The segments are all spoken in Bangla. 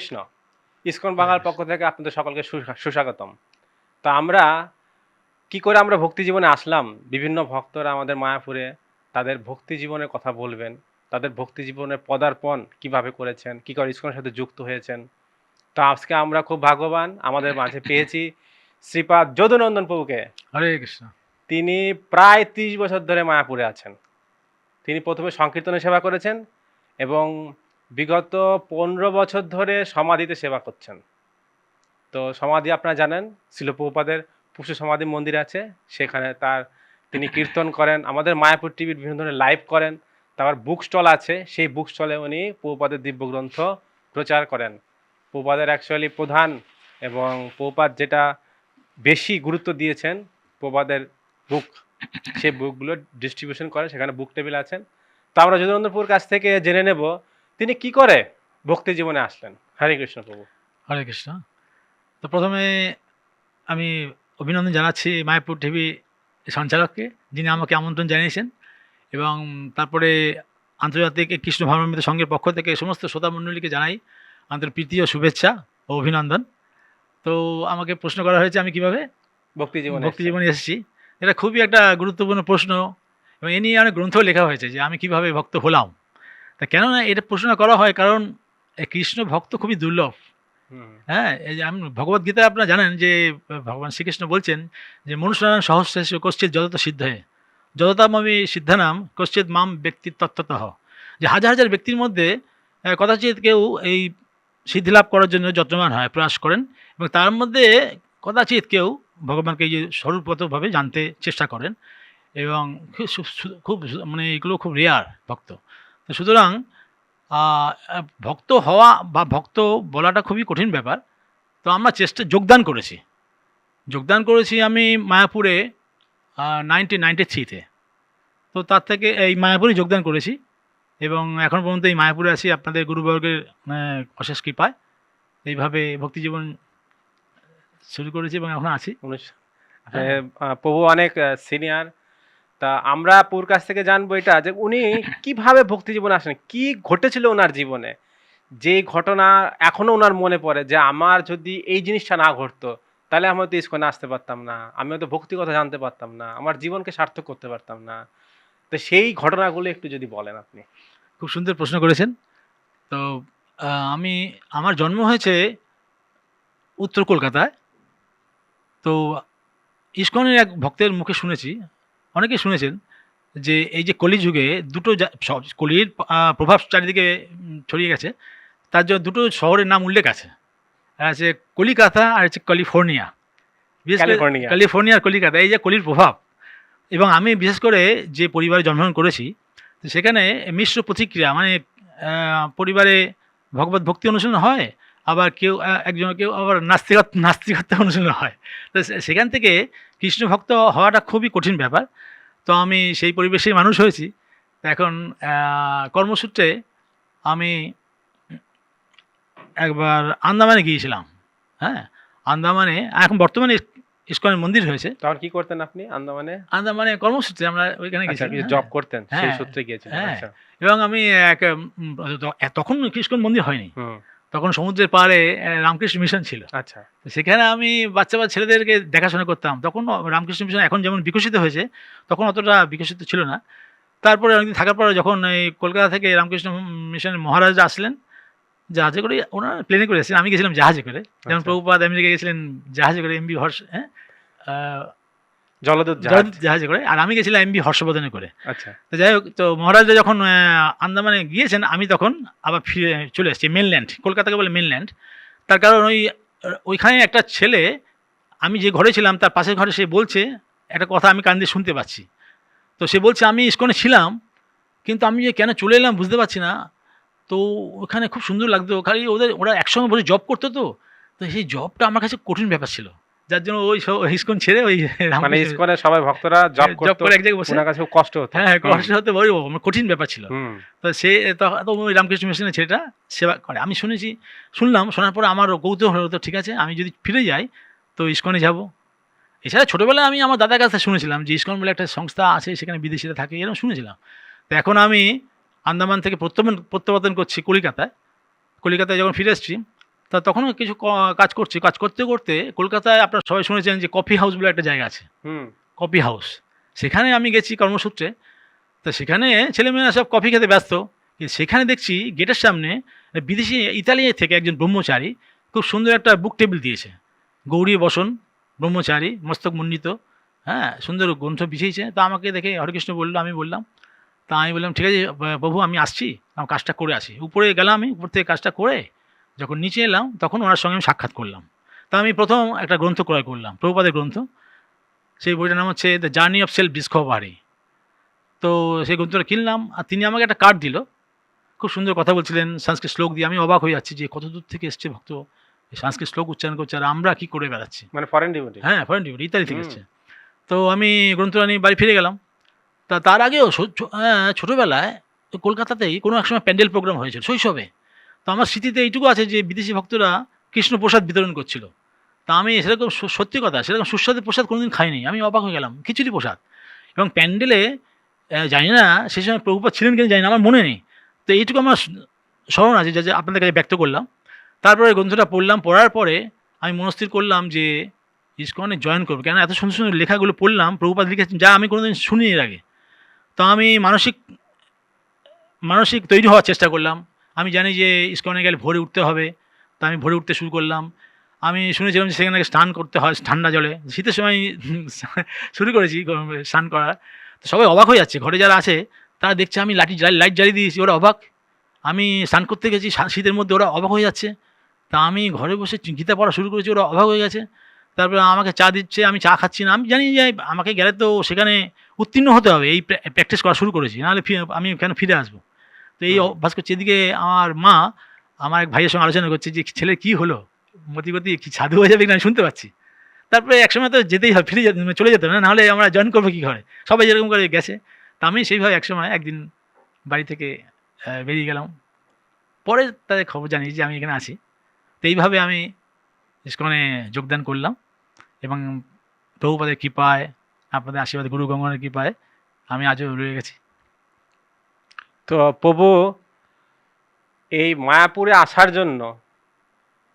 কৃষ্ণ। ইসকন বাংলার পক্ষ থেকে আপনাদের সকলকে সুস্বাগতম। তো আমরা কি করে আমরা ভক্তি জীবনে আসলাম? বিভিন্ন ভক্তরা আমাদের মায়াপুরে তাদের ভক্তি জীবনের কথা বলবেন তাদের ভক্তি জীবনের পদার্পণ কীভাবে করেছেন কি করে ইসকনের সাথে যুক্ত হয়েছেন। তো আজকে আমরা খুব ভাগ্যবান আমাদের মাঝে পেয়েছি শ্রীপাদ যদুনন্দন প্রভুকে। হরে কৃষ্ণ। তিনি প্রায় ত্রিশ বছর ধরে মায়াপুরে আছেন। তিনি প্রথমে সংকীর্তনে সেবা করেছেন এবং বিগত পনেরো বছর ধরে সমাধিতে সেবা করছেন। তো সমাধি আপনারা জানেন শিলপ্রপাদের পুষ্য সমাধি মন্দির আছে, সেখানে তার তিনি কীর্তন করেন, আমাদের মায়াপুর টিভির বিভিন্ন ধরনের লাইভ করেন, তারপর বুক স্টল আছে, সেই বুক স্টলে উনি পৌপাদের দিব্যগ্রন্থ প্রচার করেন। পৌপাদের অ্যাকচুয়ালি প্রধান এবং পৌপাদ যেটা বেশি গুরুত্ব দিয়েছেন প্রবাদের বুক সেই বুকগুলো ডিস্ট্রিবিউশন করে সেখানে বুক টেবিল আছেন। তো আমরা যদুনন্দপুর কাছ থেকে জেনে নেব তিনি কি করে ভক্তি জীবনে আসলেন? হরে কৃষ্ণ প্রভু। হরে কৃষ্ণ। তো প্রথমে আমি অভিনন্দন জানাচ্ছি মায়াপুর টিভি সঞ্চালককে যিনি আমাকে আমন্ত্রণ জানিয়েছেন এবং তারপরে আন্তর্জাতিক কৃষ্ণ ভাবনামৃত সংঘের পক্ষ থেকে সমস্ত শ্রোতা মণ্ডলীকে জানাই আন্তর প্রীতি ও শুভেচ্ছা ও অভিনন্দন। তো আমাকে প্রশ্ন করা হয়েছে আমি কীভাবে ভক্তি জীবনে ভক্তি জীবনে এসেছি। এটা খুবই একটা গুরুত্বপূর্ণ প্রশ্ন এবং এ নিয়ে অনেক গ্রন্থ লেখা হয়েছে যে আমি কীভাবে ভক্ত হলাম। তা কেননা এটা প্রশ্ন করা হয় কারণ কৃষ্ণ ভক্ত খুবই দুর্লভ। হ্যাঁ এই যে আমি ভগবদ গীতায় আপনারা জানেন যে ভগবান শ্রীকৃষ্ণ বলছেন যে মনুষ্যান সহস্রেষ কশ্চিৎ যত সিদ্ধ হে যততামী সিদ্ধানাম কশ্চিৎ মাম ব্যক্তির তত্ত্বতঃ। যে হাজার হাজার ব্যক্তির মধ্যে কদাচিৎ কেউ এই সিদ্ধি লাভ করার জন্য যত্নবান হয় প্রয়াস করেন এবং তার মধ্যে কদাচিৎ কেউ ভগবানকে এই যে স্বরূপগতভাবে জানতে চেষ্টা করেন এবং খুব মানে এগুলো খুব রেয়ার ভক্ত। সুতরাং ভক্ত হওয়া বা ভক্ত বলাটা খুবই কঠিন ব্যাপার। তো আমরা চেষ্টা, যোগদান করেছি। যোগদান করেছি আমি মায়াপুরে নাইনটিন নাইনটি থ্রিতে তো। তার থেকে এই মায়াপুরে যোগদান করেছি এবং এখন পর্যন্ত এই মায়াপুরে আছি। আপনাদের গুরুবর্গের অশেষ কৃপায়। এইভাবে ভক্তি জীবন শুরু করেছি এবং এখন আছি। প্রভু অনেক সিনিয়র তা আমরা পুর কাছ থেকে জানব এটা যে উনি কীভাবে ভক্তি জীবনে আসেন? কি ঘটেছিল ওনার জীবনে? যে ঘটনা এখনও ওনার মনে পড়ে যে আমার যদি এই জিনিসটা না ঘটতো, তাহলে আমি হয়তো ইস্কনে আসতে পারতাম না, আমি হয়তো ভক্তি কথা জানতে পারতাম না, আমার জীবনকে সার্থক করতে পারতাম না। তো সেই ঘটনাগুলো একটু যদি বলেন আপনি। খুব সুন্দর প্রশ্ন করেছেন। তো আমি, আমার জন্ম হয়েছে উত্তর কলকাতায়। তো, ইস্কনের এক ভক্তের মুখে শুনেছি। অনেকে শুনেছেন যে এই যে কলিযুগে দুটো সব কলির প্রভাব চারিদিকে ছড়িয়ে গেছে। তার জন্য দুটো শহরের নাম উল্লেখ আছে। আছে কলিকাতা আর হচ্ছে ক্যালিফোর্নিয়া বিশেষ করে ক্যালিফোর্নিয়া। আর কলিকাতা এই যে কলির প্রভাব। এবং আমি বিশেষ করে যে পরিবারে জন্মগ্রহণ করেছি তো সেখানে মিশ্র প্রতিক্রিয়া মানে পরিবারে ভগবত ভক্তি অনুশীলন হয় আবার কেউ একজন কেউ আবার নাস্তিকত নাস্তিকত্ব অনুশীলন হয়। তো সেখান থেকে কৃষ্ণ ভক্ত হওয়াটা খুবই কঠিন ব্যাপার। তো আমি সেই পরিবেশেই মানুষ হয়েছি। এখন কর্মসূত্রে আমি একবার আন্দামানে গিয়েছিলাম। হ্যাঁ আন্দামানে এখন বর্তমানে ইস্কনের মন্দির হয়েছে। তখন কি করতেন আপনি আন্দামানে? আন্দামানে কর্মসূত্রে আমরা ওইখানে আচ্ছা গেছিলাম জব হ্যাঁ। করতেন সেই হ্যাঁ, সূত্রে গিয়েছিলেন হ্যাঁ। আচ্ছা। এবং আমি এক তখন ইস্কন মন্দির হয়নি। তখন সমুদ্রের পাড়ে রামকৃষ্ণ মিশন ছিল। আচ্ছা। সেখানে আমি বাচ্চা বাচ্চা ছেলেদেরকে দেখাশোনা করতাম। তখন রামকৃষ্ণ মিশন এখন যেমন বিকশিত হয়েছে তখন অতটা বিকশিত ছিল না। তারপরে অনেকদিন থাকার পরে যখন এই কলকাতা থেকে রামকৃষ্ণ মিশনের মহারাজ আসলেন জাহাজে করে ওনারা প্লেনে করে এসেছিলেন। আমি গেছিলাম জাহাজে করে। যেমন আচ্ছা। প্রভুপাদ আমেরিকা গেছিলেন জাহাজে করে এমবি হর্ষ হ্যাঁ? জলদূত জাহাজ। করে। আর আমি গেছিলাম এমবি হর্ষবর্ধনে করে। আচ্ছা। তো যাই হোক তো মহারাজরা যখন আন্দামানে গিয়েছেন আমি তখন আবার ফিরে চলে এসেছি মেনল্যান্ড কলকাতাকে বলে মেনল্যান্ড তার কারণ ওই ওইখানে একটা ছেলে আমি যে ঘরে ছিলাম তার পাশের ঘরে সে বলছে একটা কথা আমি কান দিয়ে শুনতে পাচ্ছি। তো সে বলছে আমি ইস্কনে ছিলাম কিন্তু আমি যে কেন চলে এলাম বুঝতে পারছি না। তো ওখানে খুব সুন্দর লাগতো। খালি ওদের ওরা একসঙ্গে বসে জব করতো তো। তো সেই জবটা আমার কাছে কঠিন ব্যাপার ছিল। যার জন্য ওই ইস্কন ছেড়ে ওই মানে ইসকনের সবাই ভক্তরা জব জব করে এক জায়গায় বসে। ওনার কাছে কষ্ট হতো। হ্যাঁ কষ্ট হতে বড় কঠিন ব্যাপার ছিল। তো সে তখন তো ওই রামকৃষ্ণ মিশনের ছেলেটা সেবা করে। আমি শুনেছি শুনলাম শোনার পরে আমার কৌতূহল হলো তো ঠিক আছে আমি যদি ফিরে যাই তো ইস্কনে যাব। এছাড়া ছোটোবেলায় আমি আমার দাদার কাছে শুনেছিলাম যে ইস্কন বলে একটা সংস্থা আছে সেখানে বিদেশিরা থাকে এরকম শুনেছিলাম। তো এখন আমি আন্দামান থেকে প্রত্যাবর্তন প্রত্যাবর্তন করছি কলিকাতায়। কলিকাতায় যখন ফিরে এসেছি তা তখনও কিছু কাজ করছি। কাজ করতে করতে কলকাতায় আপনারা সবাই শুনেছেন যে কফি হাউস বলে একটা জায়গা আছে। কফি হাউস সেখানে আমি গেছি কর্মসূত্রে। তো সেখানে ছেলেমেয়েরা সব কফি খেতে ব্যস্ত। কিন্তু সেখানে দেখছি গেটের সামনে বিদেশি ইতালি থেকে একজন ব্রহ্মচারী খুব সুন্দর একটা বুক টেবিল দিয়েছে। গৌরী বসন ব্রহ্মচারী মস্তক মুন্ডিত হ্যাঁ সুন্দর গ্রন্থ বিছিয়েছে। তা আমাকে দেখে হরেকৃষ্ণ বলল আমি বললাম তা আমি বললাম ঠিক আছে প্রভু আমি আসছি। আমার কাজটা করে আসি। উপরে গেলাম আমি উপর থেকে কাজটা করে যখন নিচে এলাম তখন ওনার সঙ্গে আমি সাক্ষাৎ করলাম। তা আমি প্রথম একটা গ্রন্থ ক্রয় করলাম প্রভুপাদের গ্রন্থ। সেই বইটার নাম হচ্ছে the journey of self discovery তো সেই গ্রন্থটা কিনলাম আর তিনি আমাকে একটা কার্ড দিল। খুব সুন্দর কথা বলছিলেন সংস্কৃত শ্লোক দিয়ে আমি অবাক হয়ে যাচ্ছি যে কত দূর থেকে এসছে ভক্ত। সংস্কৃত শ্লোক উচ্চারণ করছে আর আমরা কি করে বেড়াচ্ছি? মানে ফরেন ডিউটি হ্যাঁ ফরেন ডিউটি ইত্যাদি থেকে। এসছে। তো আমি গ্রন্থটা নিয়ে বাড়ি ফিরে গেলাম। তা তার আগেও ছোটোবেলায় তো কলকাতাতেই কোনো এক সময় প্যান্ডেল প্রোগ্রাম হয়েছিল শৈশবে। আমার স্মৃতিতে এইটুকু আছে যে বিদেশি ভক্তরা কৃষ্ণ প্রসাদ বিতরণ করছিল। তা আমি সেরকম সত্যি কথা, সেরকম সুস্বাদু প্রসাদ কোনোদিন খাইনি। আমি অবাক হয়ে গেলাম, খিচুড়ি প্রসাদ। এবং প্যান্ডেলে জানি না, সেই সময় প্রভুপাত ছিলেন কিনা জানি না, আমার মনে নেই। তো এইটুকু আমার স্মরণ আছে যা যা আপনাদের কাছে ব্যক্ত করলাম। তারপরে গ্রন্থটা পড়লাম, পড়ার পরে আমি মনস্থির করলাম যে ইস্কনে জয়েন করব। কেন এত সুন্দর সুন্দর লেখাগুলো পড়লাম, প্রভুপাত লিখেছেন, যা আমি কোনোদিন শুনি এর আগে। তো আমি মানসিক মানসিক তৈরি হওয়ার চেষ্টা করলাম। আমি জানি যে ইস্কনে গেলে ভোরে উঠতে হবে, তা আমি ভোরে উঠতে শুরু করলাম। আমি শুনেছিলাম যে সেখানে স্নান করতে হয়, ঠান্ডা জলে। শীতের সময় শুরু করেছি স্নান করা তো সবাই অবাক হয়ে যাচ্ছে, ঘরে যারা আছে, তারা দেখছে আমি লাঠি লাইট জ্বালিয়ে দিয়েছি, ওরা অবাক। আমি স্নান করতে গেছি শীতের মধ্যে ওরা অবাক হয়ে যাচ্ছে। তা আমি ঘরে বসে গীতা পড়া শুরু করেছি, ওরা অবাক হয়ে গেছে। তারপরে আমাকে চা দিচ্ছে, আমি চা খাচ্ছি না। আমি জানি যে আমাকে গেলে তো সেখানে উত্তীর্ণ হতে হবে, এই প্র্যাকটিস করা শুরু করেছি। নাহলে আমি কেন ফিরে আসব? তো এই। অভ্যাস করছি এদিকে আমার মা আমার এক ভাইয়ের সঙ্গে আলোচনা করছে যে ছেলে কি হলো? মতি গতি কি সাধু হয়ে যাবে কিনা আমি শুনতে পাচ্ছি। তারপরে একসময় তো যেতেই হবে ফিরে যেতে চলে যেতে হবে না নাহলে আমরা জয়েন করব কী করে? সবাই যেরকম করে গেছে। তা আমি সেইভাবে একসময় একদিন বাড়ি থেকে বেরিয়ে গেলাম। পরে তাদের খবর জানি যে আমি এখানে আছি। তো এইভাবে আমি ইস্কনে যোগদান করলাম এবং প্রভুপাদের কৃপায় আপনাদের আশীর্বাদ গুরু গঙ্গনের কৃপায় আমি আজও রয়ে গেছি। তো প্রভু, এই মায়াপুরে আসার জন্য,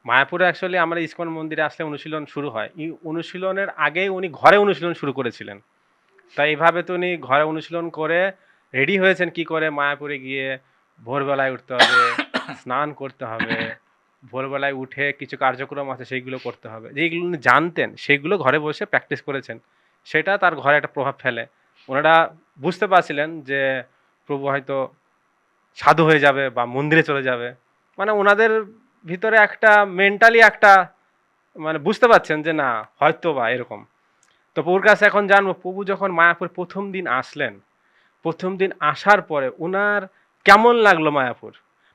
মায়াপুরে অ্যাকচুয়ালি আমরা ইস্কন মন্দিরে আসলে অনুশীলন শুরু হয়। এই অনুশীলনের আগেই উনি ঘরে অনুশীলন শুরু করেছিলেন। তাই এইভাবে তো উনি ঘরে অনুশীলন করে রেডি হয়েছেন কি করে? মায়াপুরে গিয়ে ভোরবেলায় উঠতে হবে, স্নান করতে হবে, ভোরবেলায় উঠে কিছু কার্যক্রম আছে সেইগুলো করতে হবে। যেগুলো উনি জানতেন সেইগুলো ঘরে বসে প্র্যাকটিস করেছেন। সেটা তার ঘরে একটা প্রভাব ফেলে। ওনারা বুঝতে পারছিলেন যে প্রভু হয়তো সাধু হয়ে যাবে বা মন্দিরে চলে যাবে। মানে ওনাদের ভিতরে একটা মেন্টালি একটা মানে বুঝতে পারছেন যে না, হয়তো বা এরকম। তো প্রভুর কাছে এখন জানব, প্রভু যখন মায়াপুর প্রথম দিন আসলেন, প্রথম দিন আসার পরে ওনার কেমন লাগল মায়াপুর?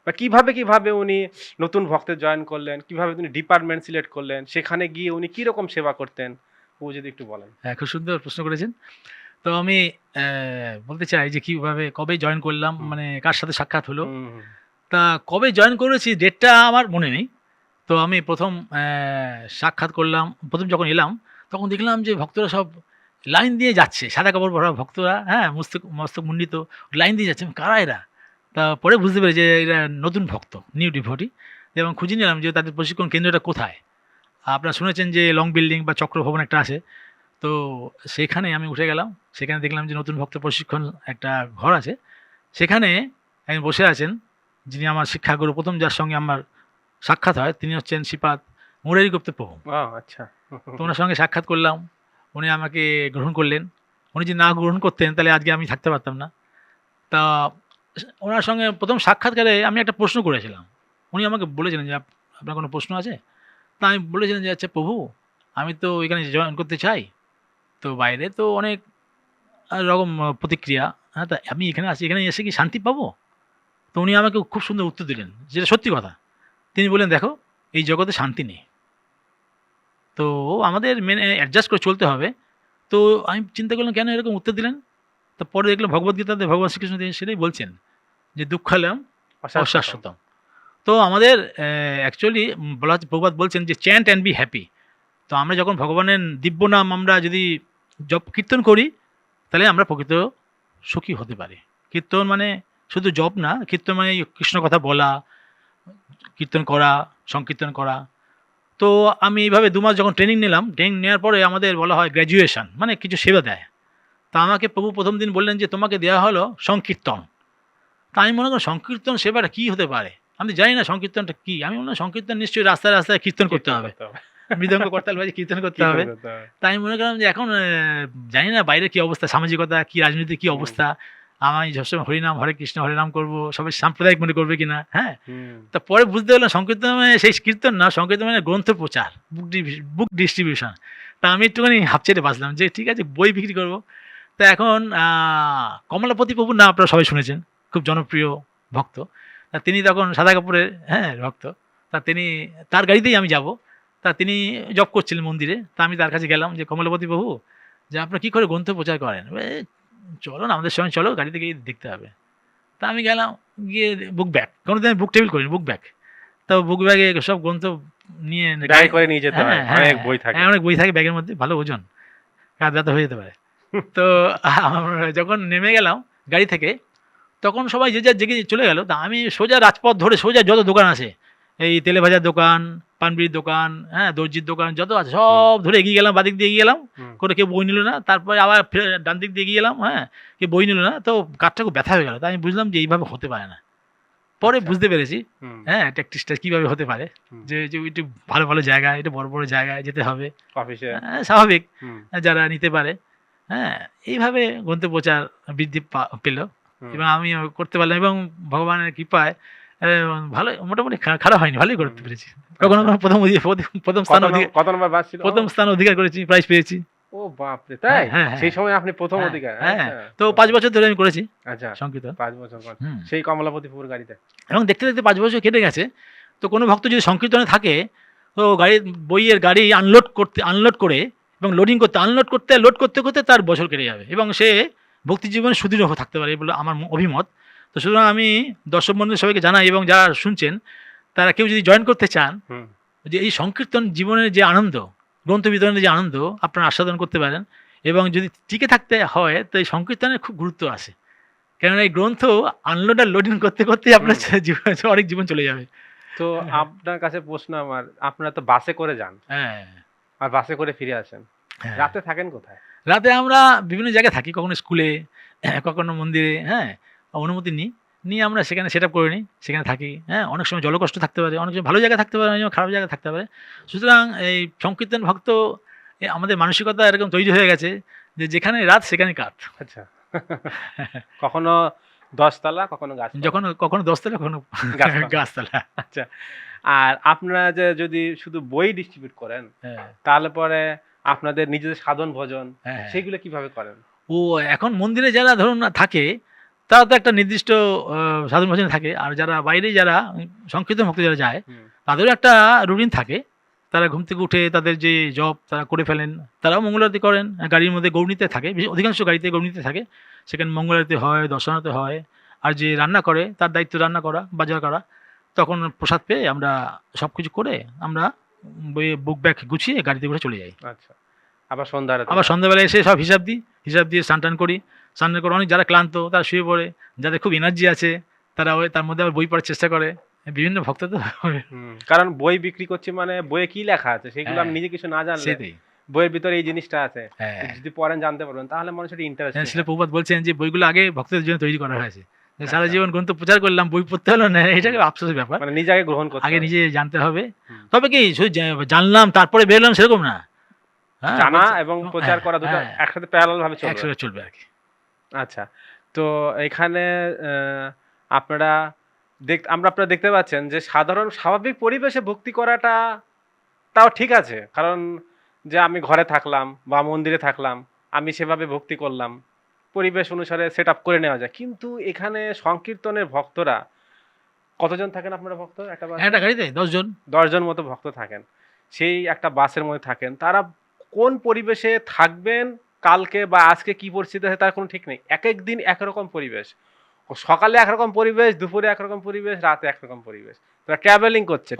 বা কীভাবে কীভাবে উনি নতুন ভক্তের জয়েন করলেন, কীভাবে উনি ডিপার্টমেন্ট সিলেক্ট করলেন, সেখানে গিয়ে উনি কীরকম সেবা করতেন? প্রভু যদি একটু বলেন। হ্যাঁ খুব সুন্দর প্রশ্ন করেছেন। তো আমি বলতে চাই যে কীভাবে কবে জয়েন করলাম মানে কার সাথে সাক্ষাৎ হলো? তা কবে জয়েন করেছি ডেটটা আমার মনে নেই। তো আমি প্রথম সাক্ষাৎ করলাম প্রথম যখন এলাম তখন দেখলাম যে ভক্তরা সব লাইন দিয়ে যাচ্ছে। সাদা কাপড় পরা ভক্তরা হ্যাঁ মস্তক মস্তক মুন্ডিত লাইন দিয়ে যাচ্ছে। কারা এরা? তা পরে বুঝতে পেরে যে এরা নতুন ভক্ত নিউ ডিভোটি এবং খুঁজে নিলাম যে তাদের প্রশিক্ষণ কেন্দ্রটা কোথায়। আপনারা শুনেছেন যে লং বিল্ডিং বা চক্র ভবন একটা আছে। তো সেখানে আমি উঠে গেলাম। সেখানে দেখলাম যে নতুন ভক্ত প্রশিক্ষণ একটা ঘর আছে। সেখানে একজন বসে আছেন যিনি আমার শিক্ষাগুরু। প্রথম যার সঙ্গে আমার সাক্ষাৎ হয় তিনি হচ্ছেন শ্রীপাদ মুরারি গুপ্ত প্রভু আচ্ছা। তো ওনার সঙ্গে সাক্ষাৎ করলাম। উনি আমাকে গ্রহণ করলেন। উনি যদি না গ্রহণ করতেন তাহলে আজকে আমি থাকতে পারতাম না। তা ওনার সঙ্গে প্রথম সাক্ষাৎকারে আমি একটা প্রশ্ন করেছিলাম। উনি আমাকে বলেছিলেন যে আপ- আপনার কোনো প্রশ্ন আছে? তা আমি বলেছিলাম যে আচ্ছা প্রভু আমি তো এখানে জয়েন করতে চাই। তো বাইরে তো অনেক রকম প্রতিক্রিয়া। হ্যাঁ তা আমি এখানে আসি এখানে এসে কি শান্তি পাবো? তো উনি আমাকে খুব সুন্দর উত্তর দিলেন যেটা সত্যি কথা। তিনি বললেন দেখো এই জগতে শান্তি নেই। তো আমাদের মেনে অ্যাডজাস্ট করে চলতে হবে। তো আমি চিন্তা করলাম কেন এরকম উত্তর দিলেন? তো পরে দেখলাম ভগবদ্গীতাতে ভগবান শ্রীকৃষ্ণ তিনি সেটাই বলছেন যে দুঃখালাম অশাশ্বতম। তো আমাদের অ্যাকচুয়ালি বলা প্রবাদ বলছেন যে চ্যান্ট অ্যান্ড বি হ্যাপি তো আমরা যখন ভগবানের দিব্য নাম আমরা যদি জপ কীর্তন করি, তাহলে আমরা প্রকৃত সুখী হতে পারি। কীর্তন মানে শুধু জপ না, কীর্তন মানে কৃষ্ণ কথা বলা, কীর্তন করা, সংকীর্তন করা। তো আমি এইভাবে দু মাস যখন ট্রেনিং নিলাম ট্রেনিং নেওয়ার পরে আমাদের বলা হয় গ্র্যাজুয়েশন মানে কিছু সেবা দেয়। তা আমাকে প্রভু প্রথম দিন বললেন যে, তোমাকে দেওয়া হলো সংকীর্তন। তা আমি মনে করি, সংকীর্তন সেবাটা কী হতে পারে? আমি জানি না সংকীর্তনটা কী। আমি মনে হয় সংকীর্তন নিশ্চয়ই রাস্তায় রাস্তায় কীর্তন করতে হবে। মৃদঙ্গ করতাল বাজে কীর্তন করতে হবে। তাই আমি মনে করলাম যে এখন জানি না বাইরে কি অবস্থা সামাজিকতা কি রাজনীতি কি অবস্থা। আমি সবসময় হরিনাম হরে কৃষ্ণ হরিনাম করব সবাই সাম্প্রদায়িক মনে করবে কিনা হ্যাঁ? তা পরে বুঝতে পারলাম সংকীর্তন মানে সেই কীর্তন না সংকীর্তন মানে গ্রন্থ প্রচার বুক বুক ডিস্ট্রিবিউশন তা আমি একটুখানি হাফচেটে বাঁচলাম যে ঠিক আছে বই বিক্রি করব। তা এখন কমলাপতি প্রভুর নাম আপনারা সবাই শুনেছেন খুব জনপ্রিয় ভক্ত। তা তিনি তখন সাদা কাপড়ের হ্যাঁ ভক্ত। তা তিনি তার গাড়িতেই আমি যাব। তা তিনি জব করছিলেন মন্দিরে। তা আমি তার কাছে গেলাম যে কমলাপতি প্রভু যে আপনারা কী করে গ্রন্থ প্রচার করেন? চলো না আমাদের সঙ্গে চলো গাড়িতে গিয়ে দেখতে হবে। তা আমি গেলাম গিয়ে বুক ব্যাগ কোনো দিন বুক টেবিল করিনি বুক ব্যাগ তো বুক ব্যাগে সব গ্রন্থ নিয়ে করে নিয়ে যেতে হয় হ্যাঁ, হ্যাঁ, অনেক বই থাকে। হ্যাঁ, অনেক বই থাকে ব্যাগের মধ্যে ভালো ওজন কাঁধ ব্যথা হয়ে যেতে পারে। তো আমরা যখন নেমে গেলাম গাড়ি থেকে তখন সবাই যে যার জেগে চলে গেল। তা আমি সোজা রাজপথ ধরে সোজা যত দোকান আছে এই তেলে ভাজার দোকান পানবিড়ির দোকান হ্যাঁ দর্জির দোকান যত আছে সব ধরে এগিয়ে গেলাম বাদিক দিয়ে এগিয়ে গেলাম। করে কেউ বই নিল না তারপরে আবার ডান দিক দিয়ে এগিয়ে গেলাম হ্যাঁ কেউ বই নিল না তো কাঠটা খুব ব্যথা হয়ে গেল। তাই আমি বুঝলাম যে এইভাবে হতে পারে না। পরে আচ্ছা। বুঝতে পেরেছি হ্যাঁ ট্যাকটিসটা কীভাবে হতে পারে যে একটু ভালো ভালো জায়গায় একটু বড় বড় জায়গায় যেতে হবে। অফিসে হ্যাঁ, স্বাভাবিক যারা নিতে পারে হ্যাঁ এইভাবে গ্রন্থ প্রচার বৃদ্ধি পেল। এবং আমি করতে পারলাম এবং ভগবানের কৃপায় ভালো মোটামুটি খারাপ হয়নি ভালোই করতে পেরেছি। কখনো কখনো প্রথম প্রথম- স্থান অধিকার কত নম্বর বাস ছিল প্রথম স্থান অধিকার করেছি প্রাইজ পেয়েছি। ও বাপরে তাই? হ্যাঁ, হ্যাঁ, সেই সময় আপনি প্রথম হ্যাঁ, অধিকার হ্যাঁ, আচ্ছা। তো পাঁচ বছর ধরে আমি করেছি আচ্ছা সংকীর্তন। পাঁচ বছর। সেই কমলাপতিপুর গাড়িতে? এবং দেখতে দেখতে পাঁচ বছর কেটে গেছে তো কোনো ভক্ত যদি সংকীর্তনে থাকে তো গাড়ি বইয়ের গাড়ি আনলোড করতে আনলোড করে এবং লোডিং করতে আনলোড করতে লোড করতে করতে তার বছর কেটে যাবে। এবং সে ভক্তি জীবনে সুদৃঢ় থাকতে পারে বলে আমার অভিমত। তো সুতরাং আমি দর্শক বন্ধু সবাইকে জানাই এবং যারা শুনছেন তারা কেউ যদি জয়েন করতে চান যে এই সংকীর্তন জীবনের যে আনন্দ গ্রন্থ বিতরণের যে আনন্দ আপনারা আস্বাদন করতে পারেন। এবং যদি টিকে থাকতে হয় তো এই সংকীর্তনের খুব গুরুত্ব আছে। কেননা এই গ্রন্থ আনলোড আর লোডিং করতে করতেই আপনার জীবন অনেক জীবন চলে যাবে। তো আপনার কাছে প্রশ্ন আমার আপনারা তো বাসে করে যান। হ্যাঁ। আর বাসে করে ফিরে আসেন। হ্যাঁ। রাতে থাকেন কোথায়? রাতে আমরা বিভিন্ন জায়গায় থাকি কখনো স্কুলে কখনো মন্দিরে হ্যাঁ। অনুমতি নিই নিয়ে আমরা সেখানে সেট আপ করে নিই সেখানে থাকি। হ্যাঁ অনেক সময় জলকষ্ট থাকতে পারে অনেক সময় ভালো জায়গায় থাকতে পারে অনেক সময় খারাপ জায়গায় থাকতে পারে। সুতরাং এই সংকীর্তন ভক্ত আমাদের মানসিকতা এরকম তৈরি হয়ে গেছে যে যেখানে রাত সেখানে কাত। আচ্ছা। কখনো দশতলা কখনো গাছ যখন কখনো দশতলা কখনো গাছতলা। আচ্ছা। আর আপনারা যে যদি শুধু বই ডিস্ট্রিবিউট করেন হ্যাঁ। তাহলে পরে আপনাদের নিজেদের সাধন ভজন হ্যাঁ। সেগুলো কীভাবে করেন? ও এখন মন্দিরে যারা ধরুন থাকে তারা তো একটা নির্দিষ্ট সাধন ভজনে থাকে। আর যারা বাইরে যারা সংক্ষিপ্ত ভক্ত যারা যায়। তাদেরও একটা রুটিন থাকে। তারা ঘুম থেকে উঠে তাদের যে জব তারা করে ফেলেন তারাও মঙ্গলারতি করেন। গাড়ির মধ্যে গৌরনীতে থাকে অধিকাংশ গাড়িতে গৌরনীতে থাকে। সেখানে মঙ্গলারতি হয় দর্শনাতে হয়। আর যে রান্না করে তার দায়িত্ব রান্না করা বাজার করা। তখন প্রসাদ পেয়ে আমরা সব কিছু করে আমরা বুক ব্যাগ গুছিয়ে গাড়িতে করে চলে যাই। আচ্ছা। আবার সন্ধ্যা আবার সন্ধ্যাবেলা এসে সব হিসাব দিই হিসাব দিয়ে স্নান টান করি। টান করে অনেক যারা ক্লান্ত তারা শুয়ে পড়ে যাদের খুব এনার্জি আছে তারা ওই তার মধ্যে আবার বই পড়ার চেষ্টা করে। বিভিন্ন ভক্ত তো কারণ বই বিক্রি করছি মানে বইয়ে কি লেখা আছে সেগুলো হ্যাঁ। আমি নিজে কিছু না জানলে বইয়ের ভিতরে এই জিনিসটা আছে। হ্যাঁ। যদি পড়েন জানতে পারবেন তাহলে মানুষের ইন্টারেস্ট হ্যাঁ, শিলা প্রভুপাত বলছেন যে বইগুলো আগে ভক্তদের জন্য তৈরি করা হয়েছে। সারা আচ্ছা। জীবন গ্রন্থ প্রচার করলাম বই পড়তে হলো না এটাকে আফসোসের ব্যাপার। মানে নিজে আগে গ্রহণ করতে আগে নিজে জানতে হবে। তবে কি শুধু জানলাম তারপরে বেরোলাম সেরকম না। হ্যাঁ, জানা এবং প্রচার করা দুটো হ্যাঁ। একসাথে প্যারালাল ভাবে চলবে। একসাথে চলবে আর কি। আচ্ছা। তো এখানে আপনারা দেখ আমরা আপনারা দেখতে পাচ্ছেন যে সাধারণ স্বাভাবিক পরিবেশে ভক্তি করাটা তাও ঠিক আছে। কারণ যে আমি ঘরে থাকলাম বা মন্দিরে থাকলাম আমি সেভাবে ভক্তি করলাম পরিবেশ অনুসারে সেট আপ করে নেওয়া যায়। কিন্তু এখানে সংকীর্তনের ভক্তরা কতজন থাকেন আপনারা ভক্ত? একটা একটা গাড়িতে দশজন। দশজন মতো ভক্ত থাকেন। সেই একটা বাসের মধ্যে থাকেন। তারা কোন পরিবেশে থাকবেন কালকে বা আজকে কি পরিস্থিতি আছে তার কোনো ঠিক নেই। এক এক দিন একরকম পরিবেশ। সকালে একরকম পরিবেশ দুপুরে একরকম পরিবেশ রাতে একরকম পরিবেশ। তারা ট্রাভেলিং করছে।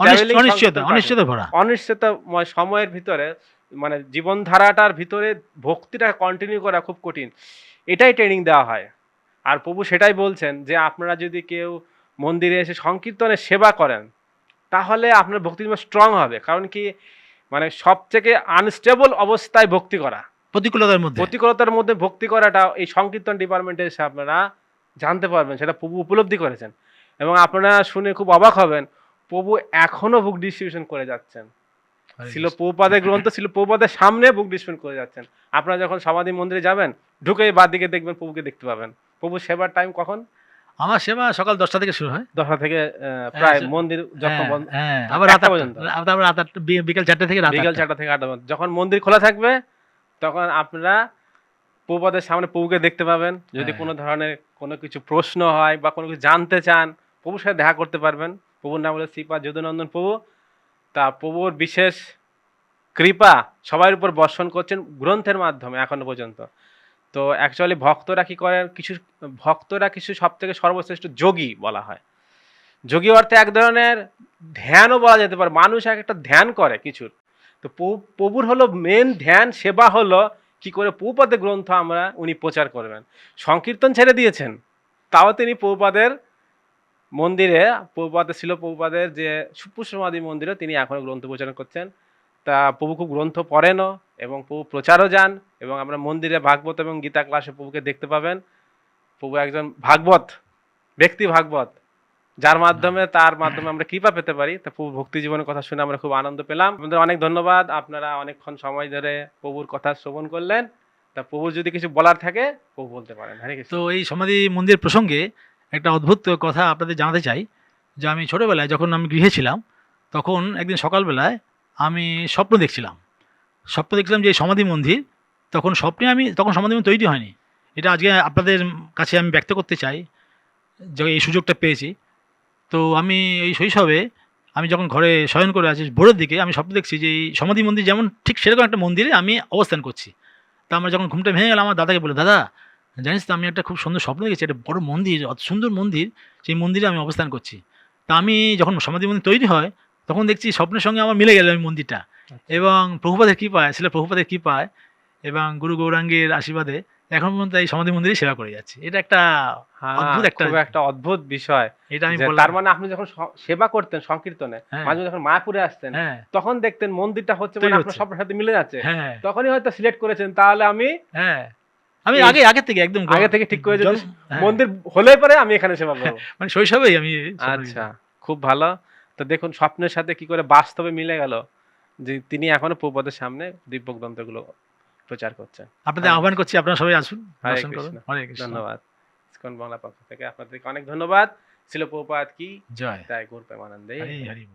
অনিশ্চয়তাময় সময়ের ভিতরে মানে জীবনধারাটার ভিতরে ভক্তিটা কন্টিনিউ করা খুব কঠিন। এটাই ট্রেনিং দেওয়া হয়। আর প্রভু সেটাই বলছেন যে আপনারা যদি কেউ মন্দিরে এসে সংকীর্তনের সেবা করেন তাহলে আপনার ভক্তি স্ট্রং হবে। কারণ কি মানে সব থেকে আনস্টেবল অবস্থায় ভক্তি করা। প্রতিকূলতার মধ্যে? প্রতিকূলতার মধ্যে ভক্তি করাটা এই সংকীর্তন ডিপার্টমেন্টে এসে আপনারা জানতে পারবেন সেটা প্রভু উপলব্ধি করেছেন। এবং আপনারা শুনে খুব অবাক হবেন প্রভু এখনও বুক ডিস্ট্রিবিউশন করে যাচ্ছেন। ছিল পৌপাদের গ্রন্থ ছিল পৌপাদের সামনে বুক ডিস্ট্রিবিউশন করে যাচ্ছেন। আপনারা যখন সমাধি মন্দিরে যাবেন ঢুকে বাদ দিকে দেখবেন প্রভুকে দেখতে পাবেন। প্রভু সেবার টাইম কখন? আমার সেবা সকাল দশটা থেকে শুরু হয়। দশটা থেকে প্রায় হ্যাঁ, মন্দির যখন হ্যাঁ, হ্যাঁ, আবার রাত পর্যন্ত। তারপর রাত বিকেল চারটে থেকে বিকেল চারটা থেকে আটটা যখন মন্দির খোলা থাকবে তখন আপনারা প্রভুপাদের সামনে প্রভুকে দেখতে পাবেন। যদি হ্যাঁ। কোনো ধরনের কোনো কিছু প্রশ্ন হয় বা কোনো কিছু জানতে চান প্রভুর সাথে দেখা করতে পারবেন। প্রভুর নাম হলো শ্রীপা যদুনন্দন প্রভু তা প্রভুর বিশেষ কৃপা সবার উপর বর্ষণ করছেন গ্রন্থের মাধ্যমে এখনও পর্যন্ত। তো অ্যাকচুয়ালি ভক্তরা কি করেন? কিছু ভক্তরা কিছু সব থেকে সর্বশ্রেষ্ঠ যোগী বলা হয়। যোগী অর্থে এক ধরনের ধ্যানও বলা যেতে পারে। মানুষ এক একটা ধ্যান করে কিছুর। তো প্রভু- প্রভুর হলো মেন ধ্যান, সেবা হলো কি করে প্রভুপাদের গ্রন্থ আমরা উনি প্রচার করবেন। সংকীর্তন ছেড়ে দিয়েছেন। তাও তিনি প্রভুপাদের মন্দিরে, পৌপাদের ছিল প্রভুপাদের যে সুপুষ্পমাদি মন্দিরে তিনি এখনও গ্রন্থ প্রচার করছেন। তা প্রভু খুব গ্রন্থ পড়েনও এবং প্রভু প্রচারও যান এবং আমরা মন্দিরে ভাগবত এবং গীতা ক্লাসে প্রভুকে দেখতে পাবেন। প্রভু একজন ভাগবত, ব্যক্তি ভাগবত। যার মাধ্যমে, তার মাধ্যমে আমরা কৃপা পেতে পারি। তা প্রভু ভক্তি জীবনের কথা শুনে আমরা খুব আনন্দ পেলাম। আপনাদের অনেক ধন্যবাদ। আপনারা অনেকক্ষণ সময় ধরে প্রভুর কথা শ্রবণ করলেন। তা প্রভুর যদি কিছু বলার থাকে, প্রভু বলতে পারেন। হ্যাঁ তো এই সমাধি মন্দির প্রসঙ্গে একটা অদ্ভুত কথা আপনাদের জানাতে চাই। যে আমি ছোটোবেলায় যখন আমি গৃহে ছিলাম, তখন একদিন সকালবেলায় আমি স্বপ্ন দেখছিলাম। স্বপ্ন দেখছিলাম যে এই সমাধি মন্দির, তখন স্বপ্নে আমি, তখন সমাধি মন্দির তৈরি হয়নি। এটা আজকে আপনাদের কাছে আমি ব্যক্ত করতে চাই। যে এই সুযোগটা পেয়েছি। তো আমি এই শৈশবে আমি যখন ঘরে শয়ন করে আছি ভোরের দিকে আমি স্বপ্ন দেখছি যে এই সমাধি মন্দির যেমন ঠিক সেরকম একটা মন্দিরে আমি অবস্থান করছি। তা আমরা যখন ঘুমটা ভেঙে গেল আমার দাদাকে বলে দাদা জানিস তো আমি একটা খুব সুন্দর স্বপ্ন দেখেছি একটা বড় মন্দির অত সুন্দর মন্দির সেই মন্দিরে আমি অবস্থান করছি। তা আমি যখন সমাধি মন্দির তৈরি হয় তখন দেখছি স্বপ্নের সঙ্গে আমার মিলে গেল ওই মন্দিরটা। এবং প্রভুপাদের কী পায় ছিল প্রভুপাদের কী পায় এবং গুরু গৌরাঙ্গের আশীর্বাদে এখন পর্যন্ত এই সমাধি মন্দিরে সেবা করে যাচ্ছি। এটা একটা হ্যাঁ, অদ্ভুত একটা- খুব একটা অদ্ভুত বিষয় এটা আমি তার মানে আপনি যখন সেবা করতেন সংকীর্তনে হ্যাঁ। মাঝে যখন মায়াপুরে আসতেন হ্যাঁ। তখন দেখতেন মন্দিরটা হচ্ছে মানে আপনার। স্বপ্নের সাথে মিলে যাচ্ছে। তখনই হয়তো সিলেক্ট করেছেন তাহলে আমি হ্যাঁ। আমি আগে আগে থেকে একদম আগে থেকে ঠিক করে যদি মন্দির হলে পরে আমি এখানে সেবা করব। মানে শৈশবেই আমি আচ্ছা খুব ভালো। তো দেখুন স্বপ্নের সাথে কি করে বাস্তবে মিলে গেল যে তিনি এখনও প্রপদের সামনে দিব্য গ্রন্থগুলো প্রচার করছেন। আপনাদের আহ্বান করছি আপনারা সবাই আসুন দর্শন করুন। হরে কৃষ্ণ। ধন্যবাদ। ইসকন বাংলা পক্ষ থেকে আপনাদেরকে অনেক ধন্যবাদ। ছিল প্রপাত কি? জয়। তাই গুরু প্রেমানন্দে হরি হরি।